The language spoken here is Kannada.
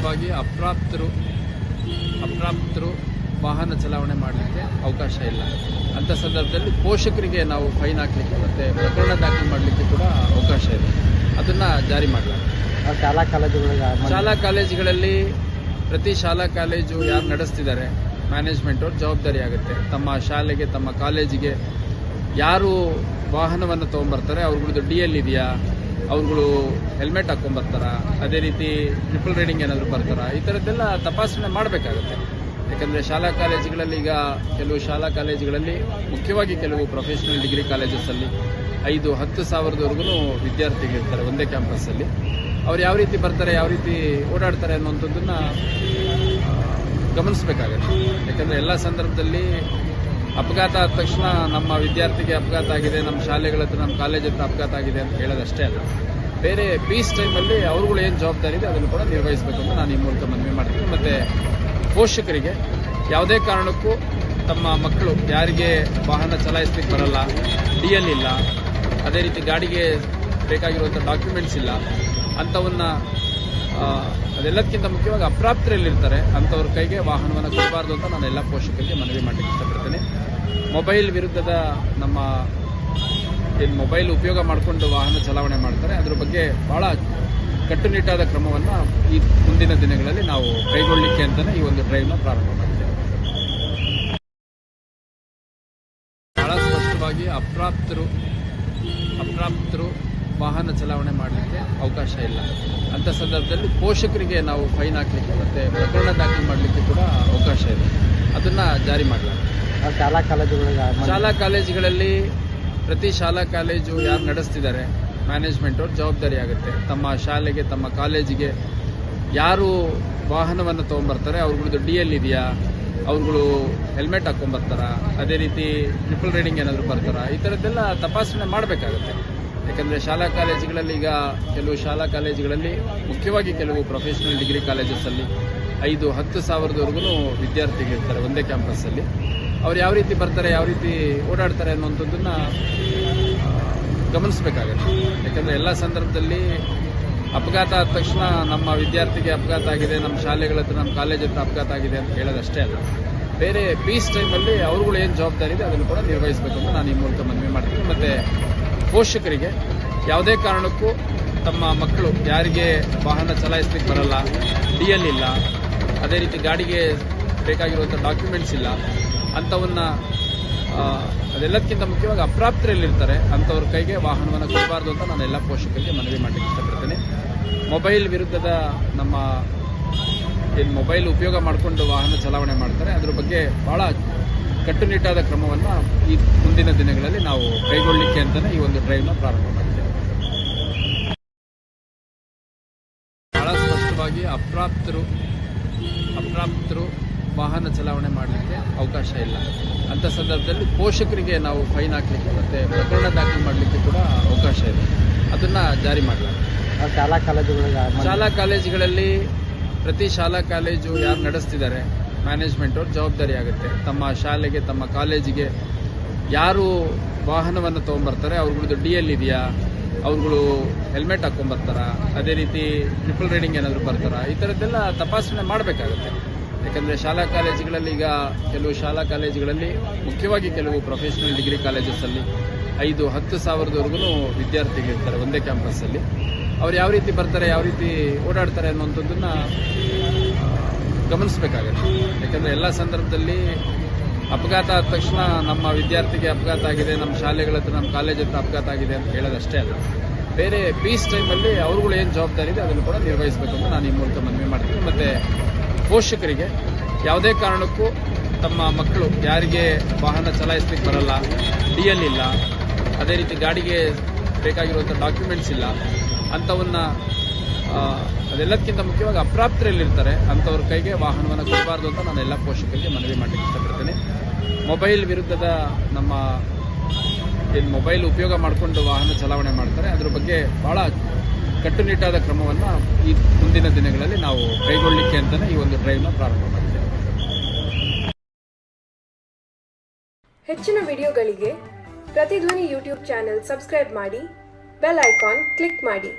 ಸ್ಪಷ್ಟವಾಗಿ ಅಪ್ರಾಪ್ತರು ಅಪ್ರಾಪ್ತರು ವಾಹನ ಚಲಾವಣೆ ಮಾಡಲಿಕ್ಕೆ ಅವಕಾಶ ಇಲ್ಲ. ಅಂಥ ಸಂದರ್ಭದಲ್ಲಿ ಪೋಷಕರಿಗೆ ನಾವು ಫೈನ್ ಹಾಕಲಿಕ್ಕೆ ಮತ್ತು ಪ್ರಕರಣ ದಾಖಲು ಮಾಡಲಿಕ್ಕೆ ಕೂಡ ಅವಕಾಶ ಇದೆ ಅದನ್ನು ಜಾರಿ ಮಾಡಲಾಗಿದೆ. ಶಾಲಾ ಕಾಲೇಜುಗಳಿಗೆ ಶಾಲಾ ಕಾಲೇಜುಗಳಲ್ಲಿ ಪ್ರತಿ ಶಾಲಾ ಕಾಲೇಜು ಯಾರು ನಡೆಸ್ತಿದ್ದಾರೆ ಮ್ಯಾನೇಜ್ಮೆಂಟ್ ಅವ್ರ ಜವಾಬ್ದಾರಿ ಆಗುತ್ತೆ. ತಮ್ಮ ಶಾಲೆಗೆ ತಮ್ಮ ಕಾಲೇಜಿಗೆ ಯಾರು ವಾಹನವನ್ನು ತೊಗೊಂಬರ್ತಾರೆ ಅವ್ರಗಳದ್ದು ಡಿ ಎಲ್ ಇದೆಯಾ? ಅವ್ರುಗಳು ಹೆಲ್ಮೆಟ್ ಹಾಕೊಂಬರ್ತಾರ ಅದೇ ರೀತಿ ಟ್ರಿಪಲ್ ರೈಡಿಂಗ್ ಏನಾದರೂ ಬರ್ತಾರಾ? ಈ ಥರದ್ದೆಲ್ಲ ತಪಾಸಣೆ ಮಾಡಬೇಕಾಗುತ್ತೆ. ಯಾಕಂದರೆ ಶಾಲಾ ಕಾಲೇಜುಗಳಲ್ಲಿ ಈಗ ಕೆಲವು ಶಾಲಾ ಕಾಲೇಜುಗಳಲ್ಲಿ, ಮುಖ್ಯವಾಗಿ ಕೆಲವು ಪ್ರೊಫೆಷನಲ್ ಡಿಗ್ರಿ ಕಾಲೇಜಸ್ಸಲ್ಲಿ ಐದು, ಹತ್ತು ಸಾವಿರದವರೆಗೂ ವಿದ್ಯಾರ್ಥಿಗಳಿರ್ತಾರೆ ಒಂದೇ ಕ್ಯಾಂಪಸ್ಸಲ್ಲಿ ಅವ್ರು ಯಾವ ರೀತಿ ಬರ್ತಾರೆ, ಯಾವ ರೀತಿ ಓಡಾಡ್ತಾರೆ ಅನ್ನುವಂಥದ್ದನ್ನು ಗಮನಿಸಬೇಕಾಗತ್ತೆ. ಯಾಕಂದರೆ ಎಲ್ಲ ಸಂದರ್ಭದಲ್ಲಿ ಅಪಘಾತ ಆದ ತಕ್ಷಣ ನಮ್ಮ ವಿದ್ಯಾರ್ಥಿಗೆ ಅಪಘಾತ ಆಗಿದೆ, ನಮ್ಮ ಶಾಲೆಗಳ ಹತ್ರ, ನಮ್ಮ ಕಾಲೇಜ್ ಹತ್ರ ಅಪಘಾತ ಆಗಿದೆ ಅಂತ ಹೇಳೋದಷ್ಟೇ ಅಲ್ಲ. ಬೇರೆ ಪೀಸ್ ಟೈಮಲ್ಲಿ ಅವ್ರುಗಳು ಏನು ಜವಾಬ್ದಾರಿ ಇದೆ ಅದನ್ನು ಕೂಡ ನಿರ್ವಹಿಸಬೇಕು ಅಂತ ನಾನು ಈ ಮೂಲಕ ಮನವಿ ಮಾಡ್ತೀನಿ. ಮತ್ತು ಪೋಷಕರಿಗೆ ಯಾವುದೇ ಕಾರಣಕ್ಕೂ ತಮ್ಮ ಮಕ್ಕಳು ಯಾರಿಗೆ ವಾಹನ ಚಲಾಯಿಸ್ಲಿಕ್ಕೆ ಬರಲ್ಲ ಡಿ ಎಲ್ ಇಲ್ಲ, ಅದೇ ರೀತಿ ಗಾಡಿಗೆ ಬೇಕಾಗಿರುವಂಥ ಡಾಕ್ಯುಮೆಂಟ್ಸ್ ಇಲ್ಲ, ಅಂಥವನ್ನ ಅದೆಲ್ಲದಕ್ಕಿಂತ ಮುಖ್ಯವಾಗಿ ಅಪ್ರಾಪ್ತರಲ್ಲಿರ್ತಾರೆ ಅಂಥವ್ರ ಕೈಗೆ ವಾಹನವನ್ನು ಕೊಡಬಾರ್ದು ಅಂತ ನಾನು ಎಲ್ಲ ಪೋಷಕರಿಗೆ ಮನವಿ ಮಾಡಲಿಕ್ಕೆ ಇಷ್ಟಪಡ್ತೇನೆ. ಮೊಬೈಲ್ ವಿರುದ್ಧದ ನಮ್ಮ ಏನು ಮೊಬೈಲ್ ಉಪಯೋಗ ಮಾಡಿಕೊಂಡು ವಾಹನ ಚಲಾವಣೆ ಮಾಡ್ತಾರೆ, ಅದ್ರ ಬಗ್ಗೆ ಭಾಳ ಕಟ್ಟುನಿಟ್ಟಾದ ಕ್ರಮವನ್ನು ಈ ಮುಂದಿನ ದಿನಗಳಲ್ಲಿ ನಾವು ಕೈಗೊಳ್ಳಲಿಕ್ಕೆ ಅಂತಲೇ ಈ ಒಂದು ಡ್ರೈವ್ನ ಪ್ರಾರಂಭ ಮಾಡಿದ್ದೇವೆ ಭಾಳ ಸ್ಪಷ್ಟವಾಗಿ ಅಪ್ರಾಪ್ತರು ಅಪ್ರಾಪ್ತರು ವಾಹನ ಚಲಾವಣೆ ಮಾಡಲಿಕ್ಕೆ ಅವಕಾಶ ಇಲ್ಲ. ಅಂತ ಸಂದರ್ಭದಲ್ಲಿ ಪೋಷಕರಿಗೆ ನಾವು ಫೈನ್ ಹಾಕಲಿಕ್ಕೆ ಮತ್ತು ಪ್ರಕರಣ ದಾಖಲು ಮಾಡಲಿಕ್ಕೆ ಕೂಡ ಅವಕಾಶ ಇದೆ ಅದನ್ನು ಜಾರಿ ಮಾಡಲಾಗಿದೆ. ಆ ಶಾಲಾ ಕಾಲೇಜುಗಳಿಗೆ ಶಾಲಾ ಕಾಲೇಜುಗಳಲ್ಲಿ ಪ್ರತಿ ಶಾಲಾ ಕಾಲೇಜು ಯಾರು ನಡೆಸ್ತಿದ್ದಾರೆ ಮ್ಯಾನೇಜ್ಮೆಂಟ್ ಅವ್ರ ಜವಾಬ್ದಾರಿ ಆಗುತ್ತೆ. ತಮ್ಮ ಶಾಲೆಗೆ ತಮ್ಮ ಕಾಲೇಜಿಗೆ ಯಾರು ವಾಹನವನ್ನು ತೊಗೊಂಬರ್ತಾರೆ ಅವ್ರಗಳದ್ದು ಡಿ ಎಲ್ ಇದೆಯಾ ಅವ್ರುಗಳು ಹೆಲ್ಮೆಟ್ ಹಾಕೊಂಬರ್ತಾರ ಅದೇ ರೀತಿ ಟ್ರಿಪಲ್ ರೈಡಿಂಗ್ ಏನಾದರೂ ಬರ್ತಾರಾ ಈ ಥರದ್ದೆಲ್ಲ ತಪಾಸಣೆ ಮಾಡಬೇಕಾಗುತ್ತೆ. ಯಾಕಂದರೆ ಶಾಲಾ ಕಾಲೇಜುಗಳಲ್ಲಿ ಈಗ ಕೆಲವು ಶಾಲಾ ಕಾಲೇಜುಗಳಲ್ಲಿ, ಮುಖ್ಯವಾಗಿ ಕೆಲವು ಪ್ರೊಫೆಷನಲ್ ಡಿಗ್ರಿ ಕಾಲೇಜಸ್ಸಲ್ಲಿ ಐದು, ಹತ್ತು ಸಾವಿರದವರೆಗೂ ವಿದ್ಯಾರ್ಥಿಗಳಿರ್ತಾರೆ ಒಂದೇ ಕ್ಯಾಂಪಸ್ಸಲ್ಲಿ ಅವ್ರು ಯಾವ ರೀತಿ ಬರ್ತಾರೆ, ಯಾವ ರೀತಿ ಓಡಾಡ್ತಾರೆ ಅನ್ನುವಂಥದ್ದನ್ನು ಗಮನಿಸಬೇಕಾಗತ್ತೆ. ಯಾಕಂದರೆ ಎಲ್ಲ ಸಂದರ್ಭದಲ್ಲಿ ಅಪಘಾತ ಆದ ತಕ್ಷಣ ನಮ್ಮ ವಿದ್ಯಾರ್ಥಿಗೆ ಅಪಘಾತ ಆಗಿದೆ, ನಮ್ಮ ಶಾಲೆಗಳ ಹತ್ರ, ನಮ್ಮ ಕಾಲೇಜ್ ಹತ್ರ ಅಪಘಾತ ಆಗಿದೆ ಅಂತ ಹೇಳೋದಷ್ಟೇ ಅಲ್ಲ. ಬೇರೆ ಪೀಸ್ ಟೈಮಲ್ಲಿ ಅವ್ರುಗಳು ಏನು ಜವಾಬ್ದಾರಿ ಇದೆ ಅದನ್ನು ಕೂಡ ನಿರ್ವಹಿಸಬೇಕು ಅಂತ ನಾನು ಈ ಮೂಲಕ ಮನವಿ ಮಾಡ್ತೀನಿ. ಮತ್ತು ಪೋಷಕರಿಗೆ ಯಾವುದೇ ಕಾರಣಕ್ಕೂ ತಮ್ಮ ಮಕ್ಕಳು ಯಾರಿಗೆ ವಾಹನ ಚಲಾಯಿಸ್ಲಿಕ್ಕೆ ಬರಲ್ಲ ಡಿ ಎಲ್ ಇಲ್ಲ, ಅದೇ ರೀತಿ ಗಾಡಿಗೆ ಬೇಕಾಗಿರುವಂಥ ಡಾಕ್ಯುಮೆಂಟ್ಸ್ ಇಲ್ಲ, ಅಂಥವನ್ನ ಅದೆಲ್ಲಕ್ಕಿಂತ ಮುಖ್ಯವಾಗಿ ಅಪ್ರಾಪ್ತರಲ್ಲಿರ್ತಾರೆ ಅಂಥವ್ರ ಕೈಗೆ ವಾಹನವನ್ನು ಕೊಡಬಾರ್ದು ಅಂತ ನಾನು ಎಲ್ಲ ಪೋಷಕರಿಗೆ ಮನವಿ ಮಾಡಲಿಕ್ಕೆ ಇಷ್ಟಪಡ್ತೇನೆ. ಮೊಬೈಲ್ ವಿರುದ್ಧದ ನಮ್ಮ ಏನು ಮೊಬೈಲ್ ಉಪಯೋಗ ಮಾಡಿಕೊಂಡು ವಾಹನ ಚಲಾವಣೆ ಮಾಡ್ತಾರೆ, ಅದ್ರ ಬಗ್ಗೆ ಭಾಳ ಕಟ್ಟುನಿಟ್ಟಾದ ಕ್ರಮವನ್ನು ಈ ಮುಂದಿನ ದಿನಗಳಲ್ಲಿ ನಾವು ಕೈಗೊಳ್ಳಲಿಕ್ಕೆ ಅಂತಲೇ ಈ ಒಂದು ಡ್ರೈವ್ನ ಪ್ರಾರಂಭ ಮಾಡಿದ್ದೇವೆ ಬಹಳ ಸ್ಪಷ್ಟವಾಗಿ ಅಪ್ರಾಪ್ತರು ಅಪ್ರಾಪ್ತರು ವಾಹನ ಚಲಾವಣೆ ಮಾಡಲಿಕ್ಕೆ ಅವಕಾಶ ಇಲ್ಲ. ಅಂಥ ಸಂದರ್ಭದಲ್ಲಿ ಪೋಷಕರಿಗೆ ನಾವು ಫೈನ್ ಹಾಕಲಿಕ್ಕೆ ಮತ್ತು ಪ್ರಕರಣ ದಾಖಲು ಮಾಡಲಿಕ್ಕೆ ಕೂಡ ಅವಕಾಶ ಇದೆ ಅದನ್ನು ಜಾರಿ ಮಾಡಲಾಗಿದೆ. ಆ ಶಾಲಾ ಕಾಲೇಜುಗಳಿಗೆ ಶಾಲಾ ಕಾಲೇಜುಗಳಲ್ಲಿ ಪ್ರತಿ ಶಾಲಾ ಕಾಲೇಜು ಯಾರು ನಡೆಸ್ತಿದ್ದಾರೆ ಮ್ಯಾನೇಜ್ಮೆಂಟ್ ಅವ್ರ ಜವಾಬ್ದಾರಿ ಆಗುತ್ತೆ. ತಮ್ಮ ಶಾಲೆಗೆ, ತಮ್ಮ ಕಾಲೇಜಿಗೆ ಯಾರು ವಾಹನವನ್ನು ತೊಗೊಂಬರ್ತಾರೆ ಅವ್ರಗಳದ್ದು ಡಿ ಎಲ್ ಇದೆಯಾ, ಅವ್ರುಗಳು ಹೆಲ್ಮೆಟ್ ಹಾಕ್ಕೊಂಬರ್ತಾರಾ ಅದೇ ರೀತಿ ಟ್ರಿಪಲ್ ರೈಡಿಂಗ್ ಏನಾದರೂ ಬರ್ತಾರಾ, ಈ ಥರದ್ದೆಲ್ಲ ತಪಾಸಣೆ ಮಾಡಬೇಕಾಗುತ್ತೆ. ಯಾಕಂದರೆ ಶಾಲಾ ಕಾಲೇಜುಗಳಲ್ಲಿ ಈಗ ಕೆಲವು ಶಾಲಾ ಕಾಲೇಜುಗಳಲ್ಲಿ, ಮುಖ್ಯವಾಗಿ ಕೆಲವು ಪ್ರೊಫೆಷನಲ್ ಡಿಗ್ರಿ ಕಾಲೇಜಸ್ಸಲ್ಲಿ ಐದು, ಹತ್ತು ಸಾವಿರದವರೆಗೂ ವಿದ್ಯಾರ್ಥಿಗಳಿರ್ತಾರೆ ಒಂದೇ ಕ್ಯಾಂಪಸ್ಸಲ್ಲಿ ಅವ್ರು ಯಾವ ರೀತಿ ಬರ್ತಾರೆ, ಯಾವ ರೀತಿ ಓಡಾಡ್ತಾರೆ ಅನ್ನುವಂಥದ್ದನ್ನು ಗಮನಿಸಬೇಕಾಗತ್ತೆ. ಯಾಕಂದರೆ ಎಲ್ಲ ಸಂದರ್ಭದಲ್ಲಿ ಅಪಘಾತ ಆದ ತಕ್ಷಣ ನಮ್ಮ ವಿದ್ಯಾರ್ಥಿಗೆ ಅಪಘಾತ ಆಗಿದೆ, ನಮ್ಮ ಶಾಲೆಗಳ ಹತ್ರ, ನಮ್ಮ ಕಾಲೇಜ್ ಹತ್ರ ಅಪಘಾತ ಆಗಿದೆ ಅಂತ ಹೇಳೋದಷ್ಟೇ ಅಲ್ಲ. ಬೇರೆ ಪೀಸ್ ಟೈಮಲ್ಲಿ ಅವ್ರುಗಳು ಏನು ಜವಾಬ್ದಾರಿ ಇದೆ ಅದನ್ನು ಕೂಡ ನಿರ್ವಹಿಸಬೇಕು ಅಂತ ನಾನು ಈ ಮೂಲಕ ಮನವಿ ಮಾಡ್ತೀನಿ. ಮತ್ತು ಪೋಷಕರಿಗೆ ಯಾವುದೇ ಕಾರಣಕ್ಕೂ ತಮ್ಮ ಮಕ್ಕಳು ಯಾರಿಗೆ ವಾಹನ ಚಲಾಯಿಸ್ಲಿಕ್ಕೆ ಬರಲ್ಲ ಡಿ ಎಲ್ ಇಲ್ಲ, ಅದೇ ರೀತಿ ಗಾಡಿಗೆ ಬೇಕಾಗಿರುವಂಥ ಡಾಕ್ಯುಮೆಂಟ್ಸ್ ಇಲ್ಲ, ಅಂಥವನ್ನ ಅದೆಲ್ಲದಕ್ಕಿಂತ ಮುಖ್ಯವಾಗಿ ಅಪ್ರಾಪ್ತರಲ್ಲಿರ್ತಾರೆ ಅಂಥವ್ರ ಕೈಗೆ ವಾಹನವನ್ನು ಕೊಡಬಾರ್ದು ಅಂತ ನಾನು ಎಲ್ಲ ಪೋಷಕರಿಗೆ ಮನವಿ ಮಾಡಲಿಕ್ಕೆ ಇಷ್ಟಪಡ್ತೇನೆ. ಮೊಬೈಲ್ ವಿರುದ್ಧದ ನಮ್ಮ ಏನು ಮೊಬೈಲ್ ಉಪಯೋಗ ಮಾಡಿಕೊಂಡು ವಾಹನ ಚಲಾವಣೆ ಮಾಡ್ತಾರೆ, ಅದ್ರ ಬಗ್ಗೆ ಭಾಳ ಕಟ್ಟುನಿಟ್ಟಾದ ಕ್ರಮವನ್ನು ಈ ಮುಂದಿನ ದಿನಗಳಲ್ಲಿ ನಾವು ಕೈಗೊಳ್ಳಲಿಕ್ಕೆ ಅಂತಲೇ ಈ ಒಂದು ಡ್ರೈವ್ನ ಪ್ರಾರಂಭ ಮಾಡಿದ್ದೇವೆ ಹೆಚ್ಚಿನ ವಿಡಿಯೋಗಳಿಗೆ ಪ್ರತಿಧ್ವನಿ ಯೂಟ್ಯೂಬ್ ಚಾನೆಲ್ ಸಬ್ಸ್ಕ್ರೈಬ್ ಮಾಡಿ, ಬೆಲ್ ಐಕಾನ್ ಕ್ಲಿಕ್ ಮಾಡಿ.